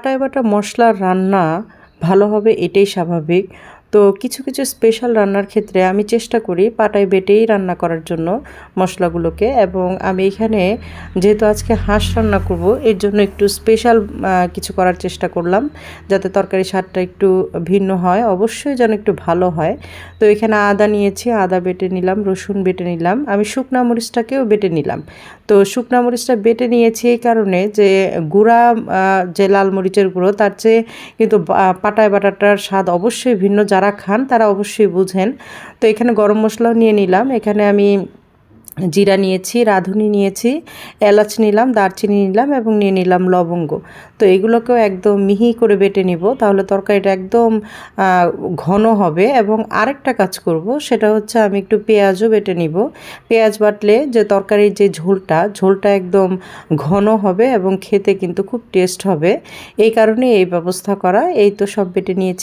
পাটায় বাটা মশলার রান্না ভালো হবে এটাই স্বাভাবিক। তো কিছু কিছু স্পেশাল রান্নার ক্ষেত্রে আমি চেষ্টা করি পাটায় বেটেই রান্না করার জন্য মশলাগুলোকে এবং আমি এখানে যেহেতু আজকে হাঁস রান্না করব, এর জন্য একটু স্পেশাল কিছু করার চেষ্টা করলাম যাতে তরকারি স্বাদটা একটু ভিন্ন হয়, অবশ্যই যেন একটু ভালো হয়। তো এখানে আদা নিয়েছি, আদা বেটে নিলাম, রসুন বেটে নিলাম, আমি শুকনা মরিচটাকেও বেটে নিলাম। তো শুকনা মরিচটা বেটে নিয়েছি এই কারণে যে গুঁড়া যে লাল মরিচের গুঁড়ো, তার চেয়ে কিন্তু পাটায় বাটাটার স্বাদ অবশ্যই ভিন্ন যারা খান, তারা অবশ্যই বুঝেন। তো এখানে গরম মশলাও নিয়ে নিলাম। এখানে আমি জিরা নিয়েছি, রাঁধুনি নিয়েছি, এলাচ নিলাম, দারচিনি নিলাম এবং নিয়ে নিলাম লবঙ্গ। তো এগুলোকেও একদম মিহি করে বেটে নিব, তাহলে তরকারিটা একদম ঘন হবে এবং আরেকটা কাজ করব, সেটা হচ্ছে আমি একটু পেঁয়াজও বেটে নিব। পেঁয়াজ বাটলে যে তরকারির যে ঝোলটা ঝোলটা একদম ঘন হবে এবং খেতে কিন্তু খুব টেস্ট হবে। এই কারণে এই ব্যবস্থা করা, এই তো সব বেটে নিয়েছি।